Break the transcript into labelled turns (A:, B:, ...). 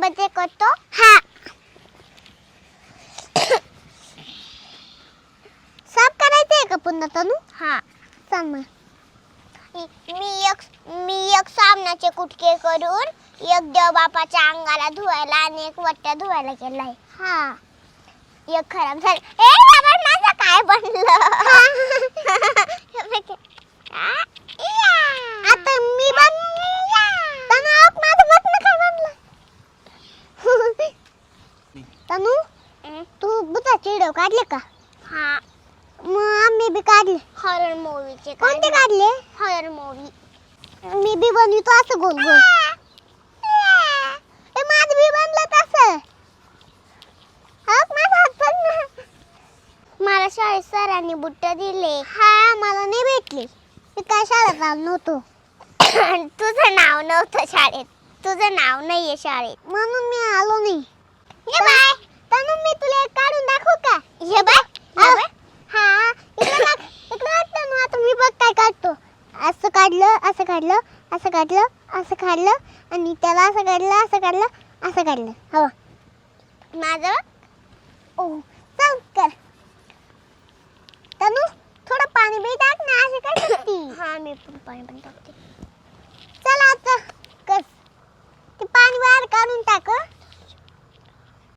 A: सोबत हे करतो हा साफ करायचंय का पुन्हा तनू हा मग मी एक मी एक साबणाचे कुटके करून एक देव बापाच्या अंगाला धुवायला आणि एक वट्ट्या धुवायला केलाय हा एक खराब झालं ए बाबा माझं काय बनलं आता मी बन तनू माझं बटन काय बनलं तनू तू बुधाचे व्हिडिओ काढले का? हा. मग आम्ही बी काढले. हॉरर मूवीचे कोणते काढले? हॉरर मूवी मी बी बनवितो असं गोल गोल. ए माझं बी बनलं तसं. हक माझा हात ना. मला शाळेत सरांनी बुट्ट दिले. हा मला नाही भेटली. मी काय शाळेत आलो नव्हतो. तुझं नाव नव्हतं शाळेत. तुझं नाव नाहीये शाळेत. म्हणून मी आलो नाही. ये बाय तनु मी तुला एक काढून दाखवू का? ये बाय हा इकडे बघ इकडे बघ तनु आता मी बघ काय काढतो. असं काढलं असं काढलं असं काढलं असं काढलं आणि त्याला असं काढलं असं काढलं असं काढलं. हो. माझं? ओ चल कर. तनु थोडं पाणी बी टाक ना असे काय करती हा मी पण पाणी पण टाकते. चल आता कर. ते पाणी बाहेर काढून टाक हं.